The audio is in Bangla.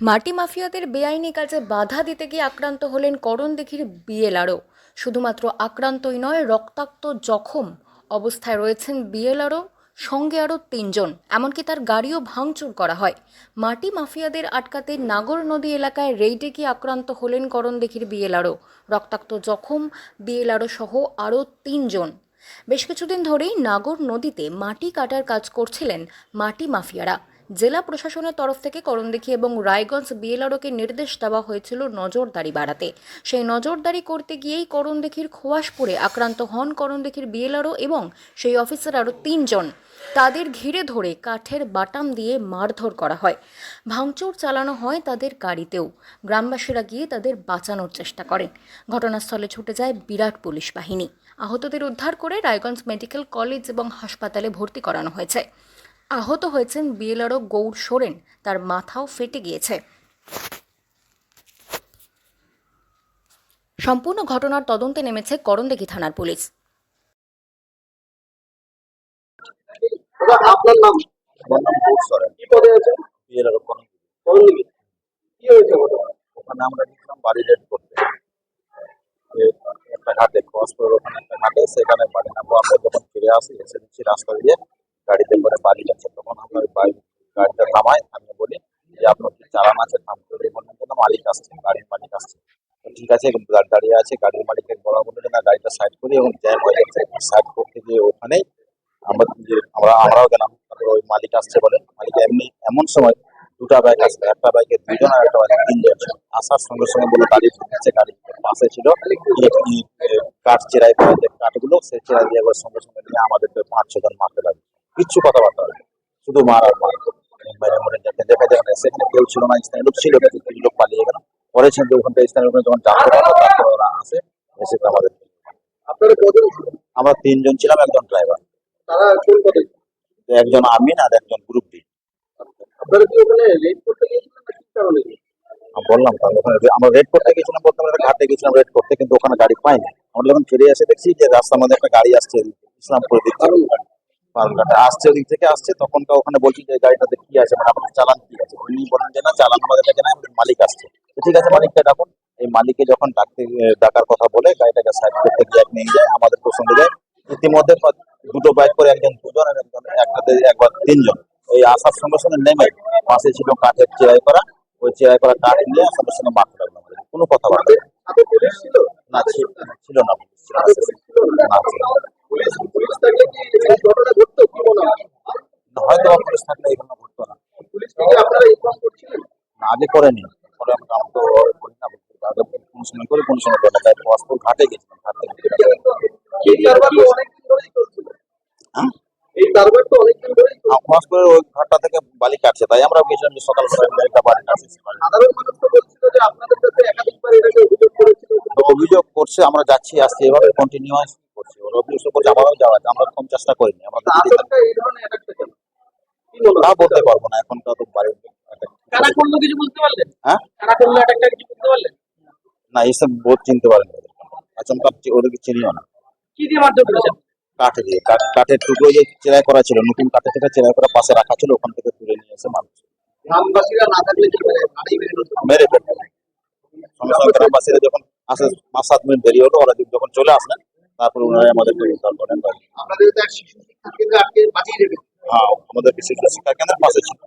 মাটি মাফিয়াদের বেআইনি কাজে বাধা দিতে গিয়ে আক্রান্ত হলেন করণদিঘির বিএলআরও। শুধুমাত্র আক্রান্তই নয়, রক্তাক্ত জখম অবস্থায় রয়েছেন বিএলআরও, সঙ্গে আরও তিনজন। এমনকি তার গাড়িও ভাঙচুর করা হয়। মাটি মাফিয়াদের আটকাতে নাগর নদী এলাকায় রেইডে গিয়ে আক্রান্ত হলেন করণদিঘির বিএলআরও। রক্তাক্ত জখম, বিএলআরও সহ আরও তিনজন। বেশ কিছুদিন ধরেই নাগর নদীতে মাটি কাটার কাজ করছিলেন মাটি মাফিয়ারা। জেলা প্রশাসনের তরফ থেকে করণদিঘি এবং রায়গঞ্জ বিএলআরওকে নির্দেশ দেওয়া হয়েছিল নজরদারি বাড়াতে। সেই নজরদারি করতে গিয়েই করণদিঘির খোয়াশপুরে আক্রান্ত হন করণদিঘির বিএলআরও এবং সেই অফিসার আরও তিনজন। তাদের ঘিরে ধরে কাঠের বাটাম দিয়ে মারধর করা হয়। ভাঙচুর চালানো হয় তাদের গাড়িতেও। গ্রামবাসীরা গিয়ে তাদের বাঁচানোর চেষ্টা করেন। ঘটনাস্থলে ছুটে যায় বিরাট পুলিশ বাহিনী। আহতদের উদ্ধার করে রায়গঞ্জ মেডিকেল কলেজ এবং হাসপাতালে ভর্তি করানো হয়েছে। আহত হয়েছেন বিএলআরও গৌর সোরেন। তার মাথাও ফেটে গিয়েছে। সম্পূর্ণ ঘটনার তদন্তে নেমেছে করণদিঘি থানার পুলিশ। আমার একটা ঘাটে ক্রস করে ওখানে একটা ঘাটে সেখানে ফিরে আসি, এসে দেখছি রাস্তা দিয়ে গাড়িতে বাড়ি যাচ্ছে তখন আমরা গাড়িটা থামাই আমি বলি যে আপনার কি চালান আছে থাম করে বললেন যে না, মালিক আসছে গাড়ির মালিক আসছে। ঠিক আছে দাঁড়িয়ে আছে গাড়ির মালিকের বলা বলে যে না গাড়িটা সাইড করি এবং জ্যাম হয়ে যাচ্ছে সাইড করতে গিয়ে ওখানেই আমরা আমরা আমরাও গেলাম। তারপর ওই মালিক আসছে বলে মালিক এমনি এমন সময় দুটা বাইক আসছে একটা বাইকে দুজন আর একটা বাইকে তিনজন। আসার সঙ্গে সঙ্গে বলে গাড়ি ঢুকেছে গাড়ি পাশে ছিল। কাঠ চেরাই কাঠগুলো সেই চেরাই দিয়ে সঙ্গে সঙ্গে নিয়ে আমাদেরকে পাঁচ ছজন মারতে লাগে কিচ্ছু কথাবার্তা শুধু মার আর মার বাইরে মরে দেখে দেখা যায় না সেখানে কেউ ছিল না স্থানীয় লোক ছিল কিছু লোক পালিয়ে গেল। পরে ছিল ওখানটা স্থানীয় লোক যখন জানতে পারল তারপর ওরা আসে এসে আমাদের আপনারা কজন আমরা তিনজন ছিলাম একজন ড্রাইভার তারা কোন পদে? একজন আমিন আর একজন গ্রুপ ডি আপনারা কি ওখানে রেড করতে গিয়েছিলেন না কি কারণে বললাম তো ওখানে আমরা রেড করতে গেছিলাম বলতে আমরা ঘাটে গেছিলাম রেড করতে কিন্তু ওখানে গাড়ি পাইনি। আমরা যখন ফিরে এসে দেখছি যে রাস্তার মধ্যে একটা গাড়ি আসছে ইসলামপুরের দিক। থেকে পারুলঘাটে আসছে ওদিক থেকে আসছে তখন তো ওখানে বলছি যে গাড়িটাতে কি আছে মানে আপনার চালান কি আছে? উনি বলেন যে না চালান আমাদের কাছে না আমাদের মালিক আসছে। তো ঠিক আছে মালিককে ডাকুন। এই মালিককে যখন ডাকতে ডাকার কথা বলে গাড়িটাকে সাইড করতে গিয়ে এক নিয়ে যায় আমাদের সঙ্গে যায়। ইতিমধ্যে দুটো বাইক করে একজন দুজন আর একজন একটাতে একবার তিনজন। ওই আসার সঙ্গে সঙ্গে নেমে পাশে ছিল কাঠের চেরাই করা। ওই চেরাই করা কাঠ নিয়ে সঙ্গে সঙ্গে মারতে লাগল আমাদের কোনো পুলিশ ছিল? না ছিল না ছিল না, হাতে পুলিশ ছিল না না, ছিল না। পুলিশ পুলিশ থাকলে কি এই ঘটনা ঘটতো কি মনে হয় হয়তো বা পুলিশ থাকলে এগুলো ঘটতো না পুলিশ থেকে আপনারা ইনফর্ম করছিলেন না, আগে করেনি পরে আমি তো করি না আগে কোন সময় করি কোন সময় করি না। তাই ঘাটে গেছিলাম ঘাট থেকে হ্যাঁ? ওই ঘাটটা থেকে বালি কাটছে তাই আমরা গেছিলাম যে একটা কাটছে অভিযোগ করছে আমরা যাচ্ছি আসছি এভাবে কন্টিনিউয়াস করছে। ওরা অভিযোগ করছে আমরাও যাওয়া আমরা কম চেষ্টা করিনি। আমরা তা বলতে পারব না এখন তো বাড়ির কারা করল কিছু বুঝতে পারলেন হ্যাঁ? কারা করল অ্যাটাকটা কিছু বুঝতে পারলেন না এইসব বোধ চিনতে পারেন আচমকা ওদেরকে চিনিও না। কি দিয়ে মারধর করেছেন কাঠ দিয়ে কাঠ কাঠের টুকরো যে চেরাই করা ছিল নতুন কাঠের থেকে চেরাই করা পাশে রাখা ছিল ওখান থেকে তুলে নিয়ে এসে মানুষ গ্রামবাসীরা না থাকলে কি করে মেরে ফেলবে গ্রামবাসীরা যখন আসে পাঁচ সাত মিনিট দেরি হলো ওরা যখন চলে আসলেন তারপর ওনারা আমাদেরকে উদ্ধার করেন। আপনাদের শিশু শিক্ষা কেন্দ্রে আটকে বাঁচিয়ে রেখেছে। হ্যাঁ আমাদের শিশু শিক্ষা কেন্দ্রের পাশে ছিল।